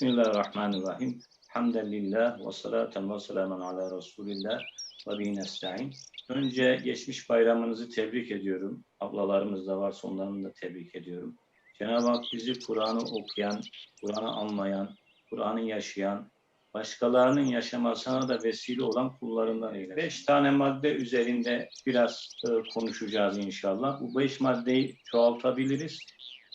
Bismillahirrahmanirrahim. Hamdülillah ve salaten ve selamen ala Resulillah ve bihi. Önce geçmiş bayramınızı tebrik ediyorum. Ablalarımız da varsa onların da tebrik ediyorum. Cenab-ı Hak bizi Kur'an'ı okuyan, Kur'an'ı anlayan, Kur'an'ı yaşayan, başkalarının yaşamasına da vesile olan kullarından eylesin. Beş tane madde üzerinde biraz e, konuşacağız inşallah. Bu beş maddeyi çoğaltabiliriz.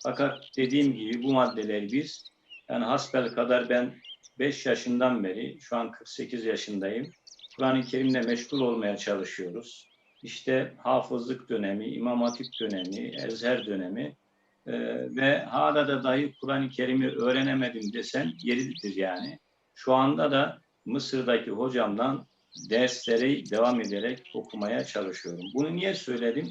Fakat dediğim gibi bu maddeleri biz, yani hasbel kadar ben 5 yaşından beri, şu an 48 yaşındayım, Kur'an-ı Kerim'le meşgul olmaya çalışıyoruz. İşte hafızlık dönemi, İmam Hatip dönemi, Ezher dönemi e, ve hala da dahi Kur'an-ı Kerim'i öğrenemedim desen yeridir yani. Şu anda da Mısır'daki hocamdan dersleri devam ederek okumaya çalışıyorum. Bunu niye söyledim?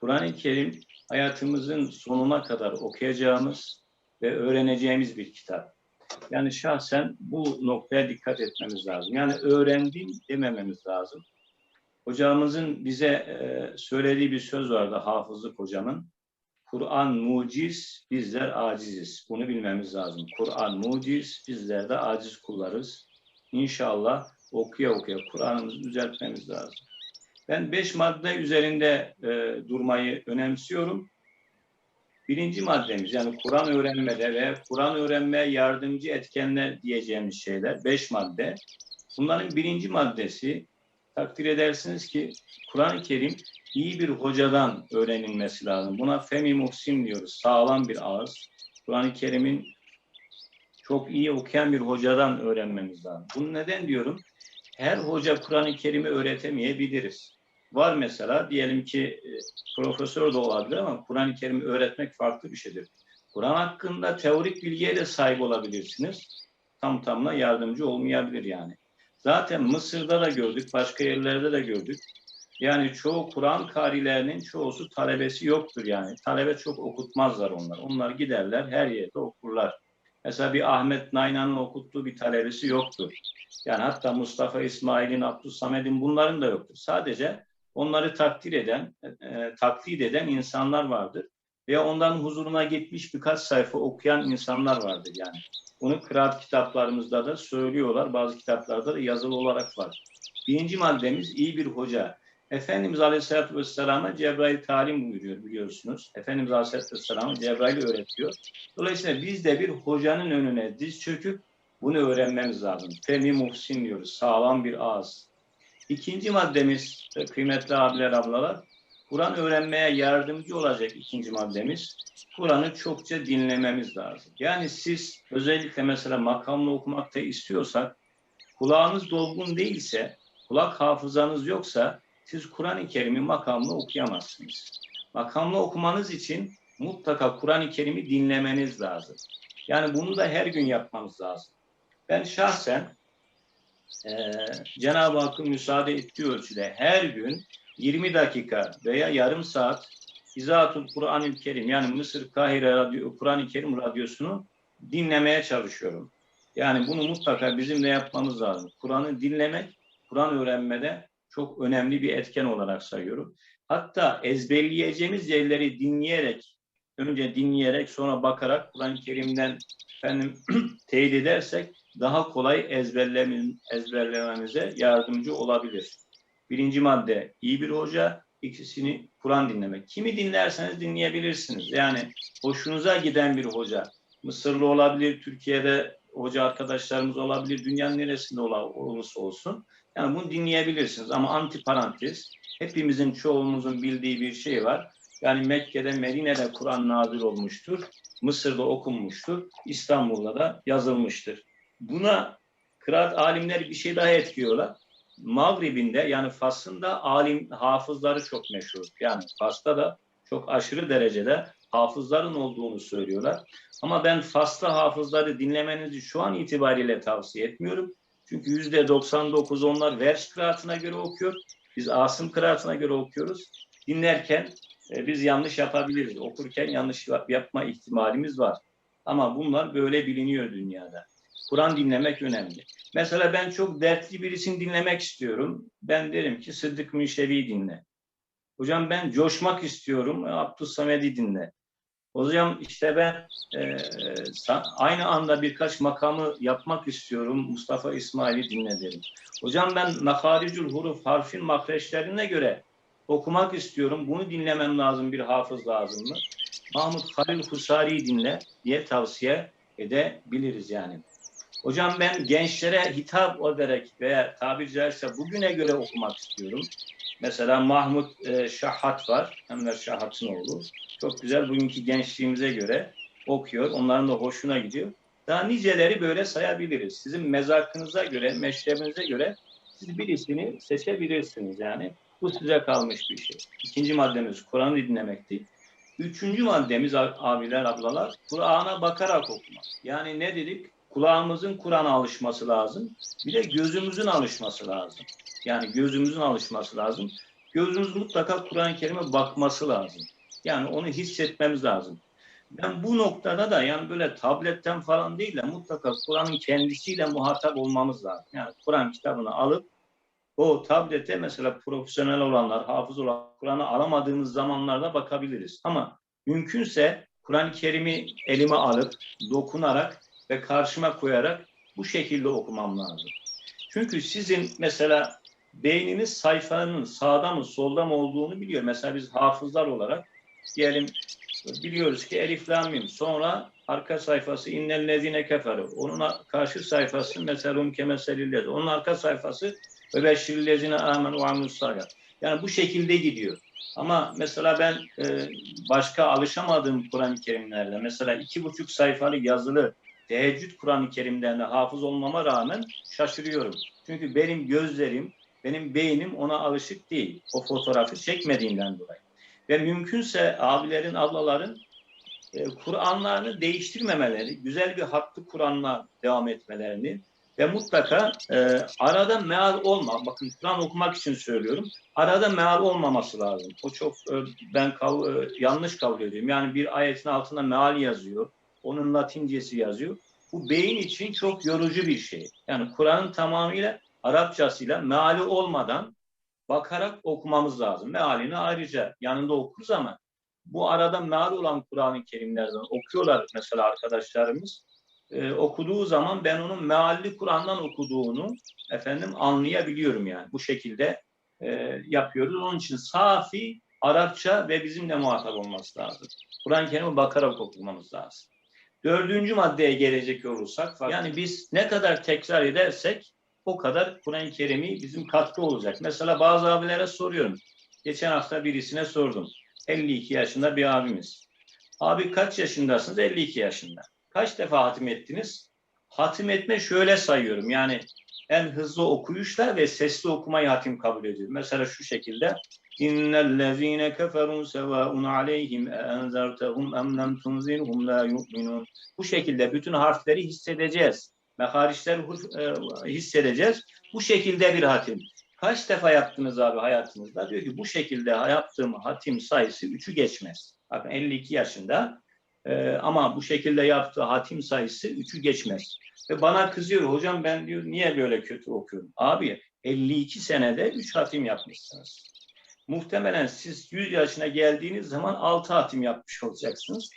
Kur'an-ı Kerim hayatımızın sonuna kadar okuyacağımız ve öğreneceğimiz bir kitap. Yani şahsen bu noktaya dikkat etmemiz lazım. Yani öğrendim demememiz lazım. Hocamızın bize e, söylediği bir söz vardı hafızlık hocamın. Kur'an muciz, bizler aciziz. Bunu bilmemiz lazım. Kur'an muciz, bizler de aciz kullarız. İnşallah okuya okuya Kur'an'ımızı düzeltmemiz lazım. Ben beş madde üzerinde e, durmayı önemsiyorum. Birinci maddemiz yani Kur'an öğrenmede ve Kur'an öğrenmeye yardımcı etkenler diyeceğimiz şeyler beş madde. Bunların birinci maddesi takdir edersiniz ki Kur'an-ı Kerim iyi bir hocadan öğrenilmesi lazım. Buna femi muhsin diyoruz. Sağlam bir ağız. Kur'an-ı Kerim'in çok iyi okuyan bir hocadan öğrenmemiz lazım. Bunu neden diyorum? Her hoca Kur'an-ı Kerim'i öğretemeyebiliriz. Var mesela diyelim ki e, profesör de olabilir ama Kur'an-ı Kerim'i öğretmek farklı bir şeydir. Kur'an hakkında teorik bilgiye de sahip olabilirsiniz. Tam tamına yardımcı olmayabilir yani. Zaten Mısır'da da gördük, başka yerlerde de gördük. Yani çoğu Kur'an karilerinin çoğusu talebesi yoktur yani. Talebe çok okutmazlar onlar. Onlar giderler her yerde okurlar. Mesela bir Ahmet Naynan'ın okuttuğu bir talebesi yoktur. Yani hatta Mustafa İsmail'in, Abdülsamed'in bunların da yoktur. Sadece onları takdir eden, e, taklit eden insanlar vardır. Veya ondan huzuruna gitmiş birkaç sayfa okuyan insanlar vardır yani. Bunu kıraat kitaplarımızda da söylüyorlar. Bazı kitaplarda da yazılı olarak var. Birinci maddemiz iyi bir hoca. Efendimiz Aleyhisselatü Vesselam'a Cebrail talim buyuruyor biliyorsunuz. Efendimiz Aleyhisselatü Vesselam'a Cebrail öğretiyor. Dolayısıyla biz de bir hocanın önüne diz çöküp bunu öğrenmemiz lazım. Femi muhsin diyoruz. Sağlam bir ağız. İkinci maddemiz kıymetli abiler ablalar. Kur'an öğrenmeye yardımcı olacak ikinci maddemiz. Kur'an'ı çokça dinlememiz lazım. Yani siz özellikle mesela makamlı okumakta istiyorsak kulağınız dolgun değilse, kulak hafızanız yoksa siz Kur'an-ı Kerim'i makamlı okuyamazsınız. Makamlı okumanız için mutlaka Kur'an-ı Kerim'i dinlemeniz lazım. Yani bunu da her gün yapmanız lazım. Ben şahsen e, Cenab-ı Hakk'ın müsaade ettiği ölçüde her gün 20 dakika veya yarım saat İzatul Kur'an-ı Kerim yani Mısır Kahire Radyo, Kur'an-ı Kerim radyosunu dinlemeye çalışıyorum. Yani bunu mutlaka bizim de yapmamız lazım. Kur'an'ı dinlemek, Kur'an öğrenmede çok önemli bir etken olarak sayıyorum. Hatta ezberleyeceğimiz yerleri dinleyerek, önce dinleyerek sonra bakarak Kur'an-ı Kerim'den efendim teyit edersek daha kolay ezberlememize yardımcı olabilir. Birinci madde iyi bir hoca, ikisini Kur'an dinlemek. Kimi dinlerseniz dinleyebilirsiniz. Yani hoşunuza giden bir hoca. Mısırlı olabilir, Türkiye'de hoca arkadaşlarımız olabilir, dünyanın neresinde olursa olsun. Yani bunu dinleyebilirsiniz ama antiparantez hepimizin çoğumuzun bildiği bir şey var. Yani Mekke'de, Medine'de Kur'an nazil olmuştur. Mısır'da okunmuştur. İstanbul'da da yazılmıştır. Buna kıraat alimleri bir şey daha etkiyorlar. Mağrib'inde yani Fas'ın da alim hafızları çok meşhur. Yani Fas'ta da çok aşırı derecede hafızların olduğunu söylüyorlar. Ama ben Fas'ta hafızları dinlemenizi şu an itibariyle tavsiye etmiyorum. Çünkü yüzde 99 onlar vers kıraatına göre okuyor. Biz Asım kıraatına göre okuyoruz. Dinlerken e, biz yanlış yapabiliriz. Okurken yanlış yapma ihtimalimiz var. Ama bunlar böyle biliniyor dünyada. Kur'an dinlemek önemli. Mesela ben çok dertli birisini dinlemek istiyorum. Ben derim ki Sıddık Müşevi dinle. Hocam ben coşmak istiyorum. Abdülsamed'i dinle. Hocam işte ben e, aynı anda birkaç makamı yapmak istiyorum. Mustafa İsmail'i dinledim. Hocam ben maharicül huruf harfin mahreçlerine göre okumak istiyorum. Bunu dinlemem lazım bir hafız lazım mı? Mahmut Halil Husari'yi dinle diye tavsiye edebiliriz yani. Hocam ben gençlere hitap ederek veya tabiri caizse bugüne göre okumak istiyorum. Mesela Mahmut e, Şahat var. Enver Şahat'ın oğlu. Çok güzel bugünkü gençliğimize göre okuyor. Onların da hoşuna gidiyor. Daha niceleri böyle sayabiliriz. Sizin mezakınıza göre, meşrebinize göre siz birisini seçebilirsiniz yani. Bu size kalmış bir şey. İkinci maddemiz Kur'an'ı dinlemekti. Üçüncü maddemiz abiler, ablalar, Kur'an'a bakarak okumak. Yani ne dedik? Kulağımızın Kur'an'a alışması lazım. Bir de gözümüzün alışması lazım. Yani gözümüzün alışması lazım. Gözümüz mutlaka Kur'an-ı Kerim'e bakması lazım. Yani onu hissetmemiz lazım. Ben bu noktada da yani böyle tabletten falan değil de mutlaka Kur'an'ın kendisiyle muhatap olmamız lazım. Yani Kur'an kitabını alıp o tablete mesela profesyonel olanlar, hafız olan Kur'an'ı alamadığımız zamanlarda bakabiliriz. Ama mümkünse Kur'an-ı Kerim'i elime alıp dokunarak ve karşıma koyarak bu şekilde okumam lazım. Çünkü sizin mesela beyniniz sayfanın sağda mı solda mı olduğunu biliyor. Mesela biz hafızlar olarak diyelim biliyoruz ki Elif Lam Sonra arka sayfası innellezine keferu. Onun karşı sayfası meselum kemeselillezi. Onun arka sayfası ve beşşirillezine amenu amilus Yani bu şekilde gidiyor. Ama mesela ben e, başka alışamadığım Kur'an-ı Kerimlerde mesela iki buçuk sayfalı yazılı teheccüd Kur'an-ı Kerimlerinde hafız olmama rağmen şaşırıyorum. Çünkü benim gözlerim, benim beynim ona alışık değil. O fotoğrafı çekmediğinden dolayı. Ve mümkünse abilerin, ablaların e, Kur'anlarını değiştirmemeleri, güzel bir hattı Kur'an'la devam etmelerini ve mutlaka e, arada meal olma. Bakın Kur'an okumak için söylüyorum. Arada meal olmaması lazım. O çok e, ben kav, e, yanlış kabul ediyorum. Yani bir ayetin altında meal yazıyor. Onun Latincesi yazıyor. Bu beyin için çok yorucu bir şey. Yani Kur'an'ın tamamıyla Arapçasıyla meali olmadan bakarak okumamız lazım. Mealini ayrıca yanında okuruz ama bu arada meal olan Kur'an-ı Kerimlerden okuyorlar mesela arkadaşlarımız. Ee, okuduğu zaman ben onun mealli Kur'an'dan okuduğunu efendim anlayabiliyorum yani. Bu şekilde e, yapıyoruz. Onun için safi Arapça ve bizimle muhatap olması lazım. Kur'an-ı Kerim'i bakarak okumamız lazım. Dördüncü maddeye gelecek olursak, yani biz ne kadar tekrar edersek o kadar Kur'an-ı Kerim'i bizim katkı olacak. Mesela bazı abilere soruyorum. Geçen hafta birisine sordum. 52 yaşında bir abimiz. Abi kaç yaşındasınız? 52 yaşında. Kaç defa hatim ettiniz? Hatim etme şöyle sayıyorum. Yani en hızlı okuyuşla ve sesli okumayı hatim kabul ediyorum. Mesela şu şekilde İnnellezîne keferû sevâun aleyhim enzertehum em lem tunzirhum la yu'minun. Bu şekilde bütün harfleri hissedeceğiz. Mehariçler e, hissedeceğiz. Bu şekilde bir hatim. Kaç defa yaptınız abi hayatınızda? Diyor ki bu şekilde yaptığım hatim sayısı üçü geçmez. Bakın 52 yaşında e, ama bu şekilde yaptığı hatim sayısı üçü geçmez. Ve bana kızıyor hocam ben diyor niye böyle kötü okuyorum? Abi 52 senede 3 hatim yapmışsınız. Muhtemelen siz 100 yaşına geldiğiniz zaman 6 hatim yapmış olacaksınız.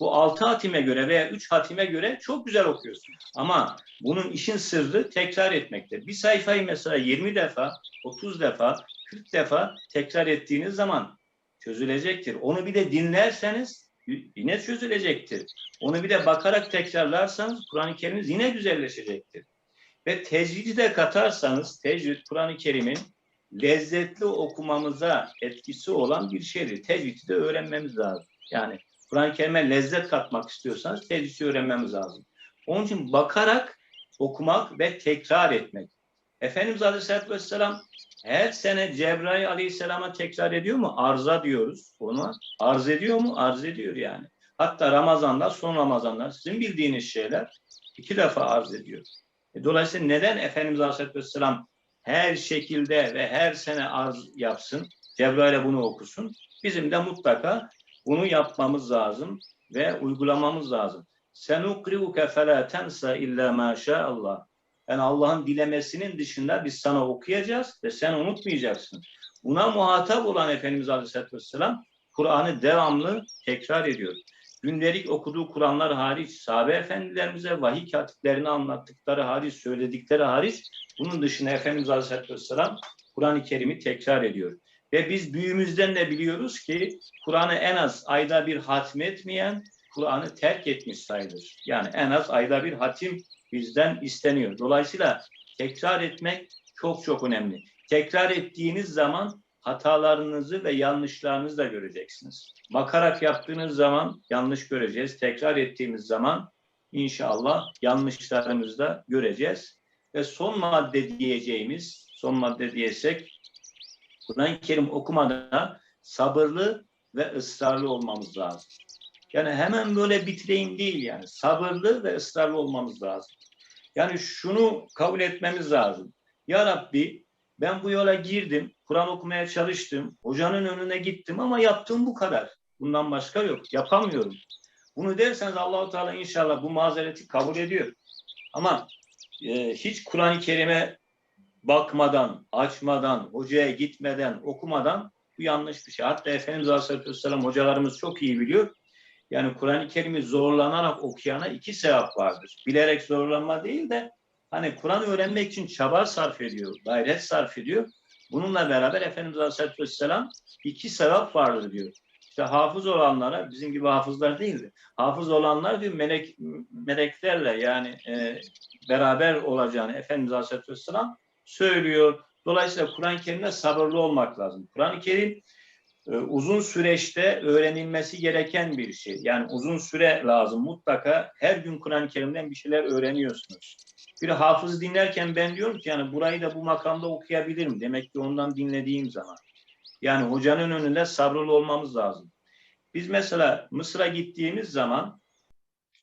Bu 6 hatime göre veya 3 hatime göre çok güzel okuyorsunuz. Ama bunun işin sırrı tekrar etmekte. Bir sayfayı mesela 20 defa, 30 defa, 40 defa tekrar ettiğiniz zaman çözülecektir. Onu bir de dinlerseniz yine çözülecektir. Onu bir de bakarak tekrarlarsanız Kur'an-ı Kerim'iniz yine güzelleşecektir. Ve tecvidi de katarsanız, tecvid Kur'an-ı Kerim'in lezzetli okumamıza etkisi olan bir şeydir. Tecvidi de öğrenmemiz lazım. Yani Kur'an-ı Kerim'e lezzet katmak istiyorsanız tecvidi öğrenmemiz lazım. Onun için bakarak okumak ve tekrar etmek. Efendimiz Aleyhisselatü Vesselam her sene Cebrail Aleyhisselam'a tekrar ediyor mu? Arza diyoruz ona. Arz ediyor mu? Arz ediyor yani. Hatta Ramazan'da, son Ramazan'da sizin bildiğiniz şeyler iki defa arz ediyor. E, dolayısıyla neden Efendimiz Aleyhisselatü Vesselam her şekilde ve her sene arz yapsın? Cebrail'e bunu okusun. Bizim de mutlaka bunu yapmamız lazım ve uygulamamız lazım. Senukriuke fela tensa illa ma Allah. Yani Allah'ın dilemesinin dışında biz sana okuyacağız ve sen unutmayacaksın. Buna muhatap olan Efendimiz Aleyhisselatü Vesselam Kur'an'ı devamlı tekrar ediyor. Gündelik okuduğu Kur'anlar hariç, sahabe efendilerimize vahiy katiplerini anlattıkları hariç, söyledikleri hariç, bunun dışında Efendimiz Aleyhisselatü Vesselam Kur'an-ı Kerim'i tekrar ediyor. Ve biz büyüğümüzden de biliyoruz ki Kur'an'ı en az ayda bir hatmetmeyen Kur'an'ı terk etmiş sayılır. Yani en az ayda bir hatim bizden isteniyor. Dolayısıyla tekrar etmek çok çok önemli. Tekrar ettiğiniz zaman hatalarınızı ve yanlışlarınızı da göreceksiniz. Bakarak yaptığınız zaman yanlış göreceğiz. Tekrar ettiğimiz zaman inşallah yanlışlarımızı da göreceğiz. Ve son madde diyeceğimiz, son madde diyesek Kur'an-ı Kerim okumada sabırlı ve ısrarlı olmamız lazım. Yani hemen böyle bitireyim değil yani. Sabırlı ve ısrarlı olmamız lazım. Yani şunu kabul etmemiz lazım. Ya Rabbi ben bu yola girdim, Kur'an okumaya çalıştım, hocanın önüne gittim ama yaptığım bu kadar. Bundan başka yok. Yapamıyorum. Bunu derseniz Allahu Teala inşallah bu mazereti kabul ediyor. Ama e, hiç Kur'an-ı Kerim'e bakmadan, açmadan, hocaya gitmeden, okumadan bu yanlış bir şey. Hatta Efendimiz Aleyhisselatü Vesselam hocalarımız çok iyi biliyor. Yani Kur'an-ı Kerim'i zorlanarak okuyana iki sevap vardır. Bilerek zorlanma değil de hani Kur'an öğrenmek için çaba sarf ediyor, gayret sarf ediyor. Bununla beraber Efendimiz Aleyhisselatü Vesselam iki sevap vardır diyor. İşte hafız olanlara, bizim gibi hafızlar değildi. Hafız olanlar diyor melek, meleklerle yani e, beraber olacağını Efendimiz Aleyhisselatü Vesselam söylüyor. Dolayısıyla Kur'an-ı Kerim'de sabırlı olmak lazım. Kur'an-ı Kerim e, uzun süreçte öğrenilmesi gereken bir şey. Yani uzun süre lazım. Mutlaka her gün Kur'an-ı Kerim'den bir şeyler öğreniyorsunuz. Bir hafız dinlerken ben diyorum ki yani burayı da bu makamda okuyabilirim. Demek ki ondan dinlediğim zaman. Yani hocanın önünde sabırlı olmamız lazım. Biz mesela Mısır'a gittiğimiz zaman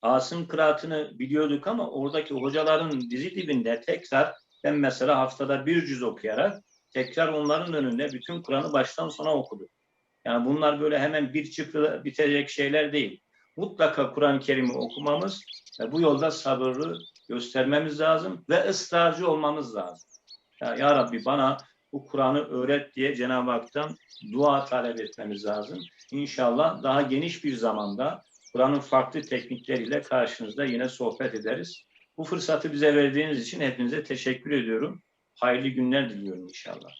Asım kıraatını biliyorduk ama oradaki hocaların dizi dibinde tekrar ben mesela haftada bir cüz okuyarak tekrar onların önünde bütün Kur'an'ı baştan sona okudum. Yani bunlar böyle hemen bir çıkı bitecek şeyler değil. Mutlaka Kur'an-ı Kerim'i okumamız ve bu yolda sabırlı göstermemiz lazım ve ısrarcı olmamız lazım. Ya, ya Rabbi bana bu Kur'an'ı öğret diye Cenab-ı Hak'tan dua talep etmemiz lazım. İnşallah daha geniş bir zamanda Kur'an'ın farklı teknikleriyle karşınızda yine sohbet ederiz. Bu fırsatı bize verdiğiniz için hepinize teşekkür ediyorum. Hayırlı günler diliyorum inşallah.